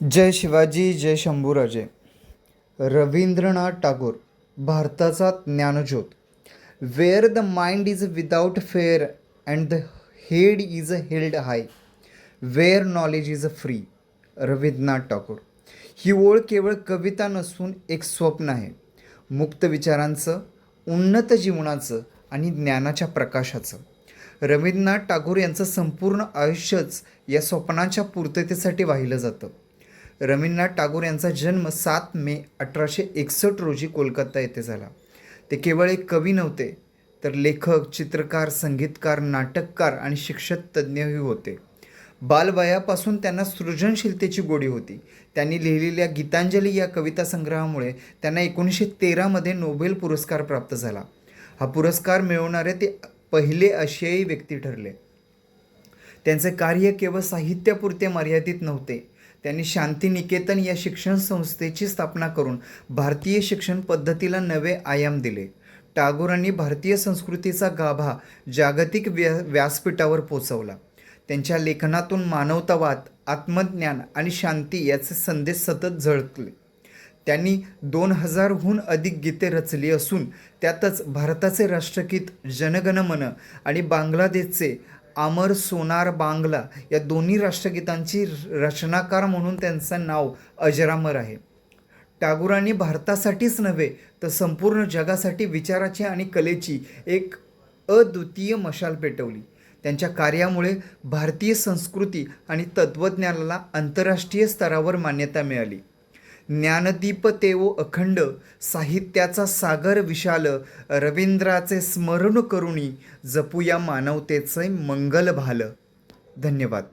जय शिवाजी जय शंभूराजे. रवींद्रनाथ टागोर भारताचा Dnyanjyot. Where the mind is without fear and the head is held high where knowledge is free Rabindranath Tagore. ही ओळ केवळ कविता नसून एक स्वप्न आहे. मुक्त विचारांचं उन्नत जीवनाचं आणि ज्ञानाच्या प्रकाशाचं. रवींद्रनाथ टागोर यांचं संपूर्ण आयुष्यच या स्वप्नाच्या पूर्ततेसाठी वाहिलं जातं. रवींद्रनाथ टागोर यांचा जन्म सात मे अठराशे एकसष्ट रोजी कोलकाता येथे झाला. ते केवळ एक कवी नव्हते तर लेखक चित्रकार संगीतकार नाटककार आणि शिक्षक तज्ज्ञही होते. बालवयापासून त्यांना सृजनशीलतेची गोडी होती. त्यांनी लिहिलेल्या गीतांजली या कविता संग्रहामुळे त्यांना एकोणीसशे तेरामध्ये नोबेल पुरस्कार प्राप्त झाला. हा पुरस्कार मिळवणारे ते पहिले आशियाई व्यक्ती ठरले. त्यांचे कार्य केवळ साहित्यापुरते मर्यादित नव्हते त्यांनी शांतिनिकेतन या शिक्षण संस्थेची स्थापना करून भारतीय शिक्षण पद्धतीला नवे आयाम दिले. टागोरांनी भारतीय संस्कृतीचा गाभा जागतिक व्या व्यासपीठावर पोचवला. त्यांच्या लेखनातून मानवतावाद आत्मज्ञान आणि शांती याचे संदेश सतत झळकले. त्यांनी दोन हजारहून अधिक गीते रचली असून त्यातच भारताचे राष्ट्रगीत जनगणमन आणि बांगलादेशचे आमर सोनार बांगला या दोन्ही राष्ट्रगीतांची रचनाकार म्हणून त्यांचं नाव अजरामर आहे. टागोरांनी भारतासाठीच नव्हे तर संपूर्ण जगासाठी विचाराची आणि कलेची एक अद्वितीय मशाल पेटवली. त्यांच्या कार्यामुळे भारतीय संस्कृती आणि तत्त्वज्ञानाला आंतरराष्ट्रीय स्तरावर मान्यता मिळाली. ज्ञानदीप तेवो अखंड साहित्याचा सागर विशाल रवींद्राचे स्मरण करुणी जपूया मानवतेचे मंगल भाल धन्यवाद.